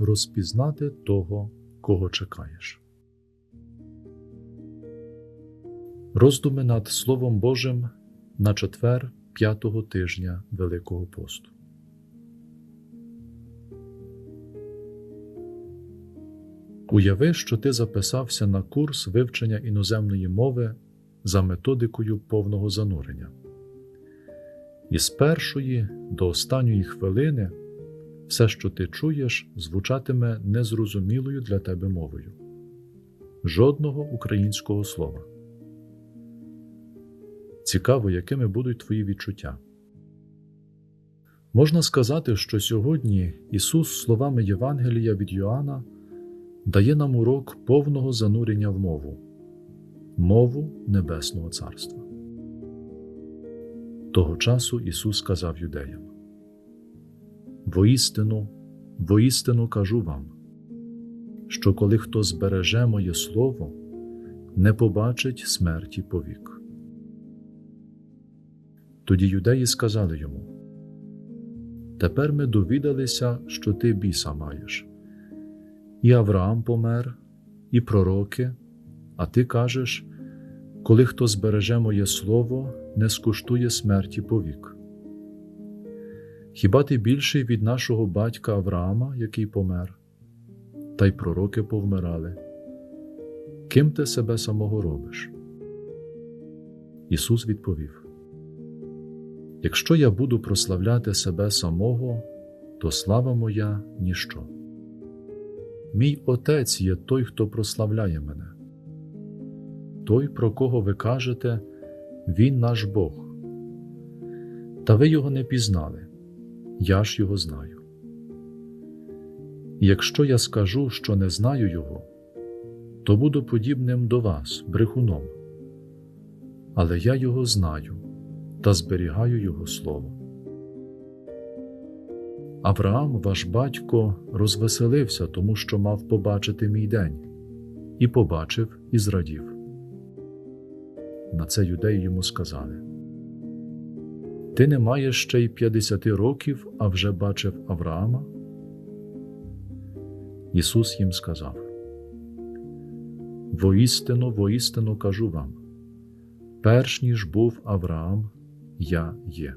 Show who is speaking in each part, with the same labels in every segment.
Speaker 1: розпізнати того, кого чекаєш. Роздуми над Словом Божим на четвер п'ятого тижня Великого посту. Уяви, що ти записався на курс вивчення іноземної мови за методикою повного занурення. І з першої до останньої хвилини все, що ти чуєш, звучатиме незрозумілою для тебе мовою. Жодного українського слова. Цікаво, якими будуть твої відчуття. Можна сказати, що сьогодні Ісус словами Євангелія від Йоанна дає нам урок повного занурення в мову, мову Небесного Царства. Того часу Ісус сказав юдеям: Воістину, воістину кажу вам, що коли хто збереже моє Слово, не побачить смерті повік. Тоді юдеї сказали йому: Тепер ми довідалися, що ти біса маєш. І Авраам помер, і пророки, а ти кажеш, коли хто збереже моє слово, не скуштує смерті повік. Хіба ти більший від нашого батька Авраама, який помер, та й пророки повмирали? Ким ти себе самого робиш? Ісус відповів: Якщо я буду прославляти себе самого, то слава моя ніщо. Мій Отець є той, хто прославляє мене. Той, про кого ви кажете, Він наш Бог. Та ви його не пізнали, я ж його знаю. Якщо я скажу, що не знаю Його, то буду подібним до вас, брехуном. Але я його знаю та зберігаю Його Слово. Авраам, ваш батько, розвеселився, тому що мав побачити мій день, і побачив і зрадів. На це юдеї йому сказали: Ти не маєш ще й п'ятдесяти років, а вже бачив Авраама? Ісус їм сказав: Воістину, воістину кажу вам, перш ніж був Авраам, я є.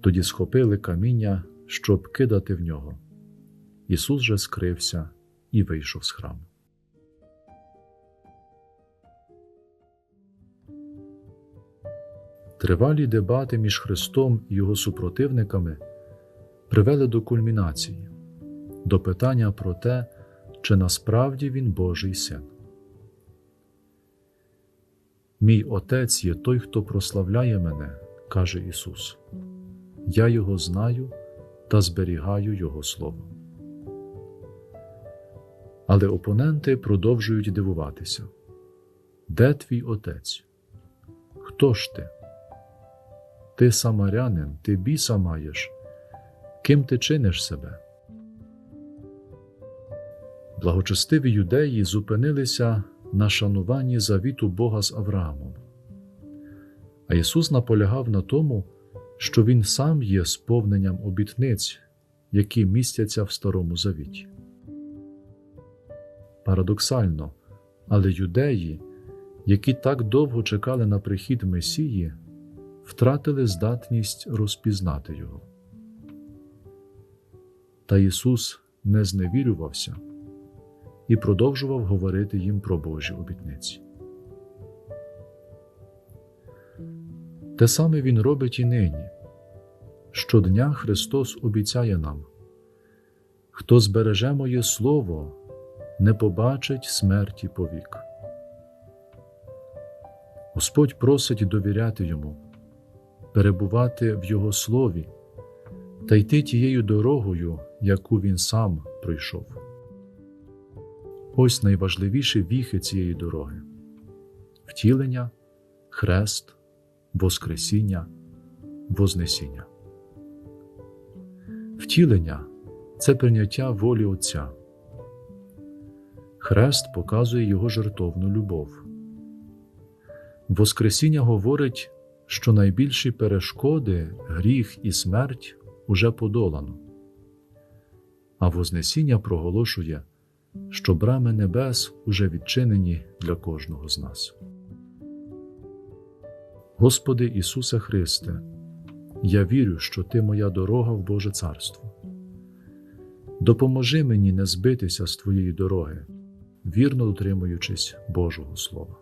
Speaker 1: Тоді схопили каміння, щоб кидати в нього. Ісус же скрився і вийшов з храму. Тривалі дебати між Христом і його супротивниками привели до кульмінації, до питання про те, чи насправді Він Божий син. Мій Отець є той, хто прославляє мене, каже Ісус. Я Його знаю та зберігаю Його Слово. Але опоненти продовжують дивуватися Де твій отець? Хто ж ти? Ти самарянин, ти біса маєш, ким ти чиниш себе? Благочестиві юдеї зупинилися на шануванні завіту Бога з Авраамом. А Ісус наполягав на тому, що Він сам є сповненням обітниць, які містяться в Старому Завіті. Парадоксально, але юдеї, які так довго чекали на прихід Месії, втратили здатність розпізнати Його. Та Ісус не зневірювався і продовжував говорити їм про Божі обітниці. Те саме Він робить і нині. Щодня Христос обіцяє нам хто збереже моє Слово, не побачить смерті повік. Господь просить довіряти Йому, перебувати в Його Слові та йти тією дорогою, яку Він сам пройшов. Ось найважливіші віхи цієї дороги втілення, хрест, Воскресіння, Вознесіння. Втілення це прийняття волі Отця. Хрест показує Його жертовну любов. Воскресіння говорить, що найбільші перешкоди, гріх і смерть уже подолано. а Вознесіння проголошує, що брами небес уже відчинені для кожного з нас. Господи Ісусе Христе, я вірю, що Ти моя дорога в Боже Царство. Допоможи мені не збитися з Твоєї дороги, вірно дотримуючись Божого Слова.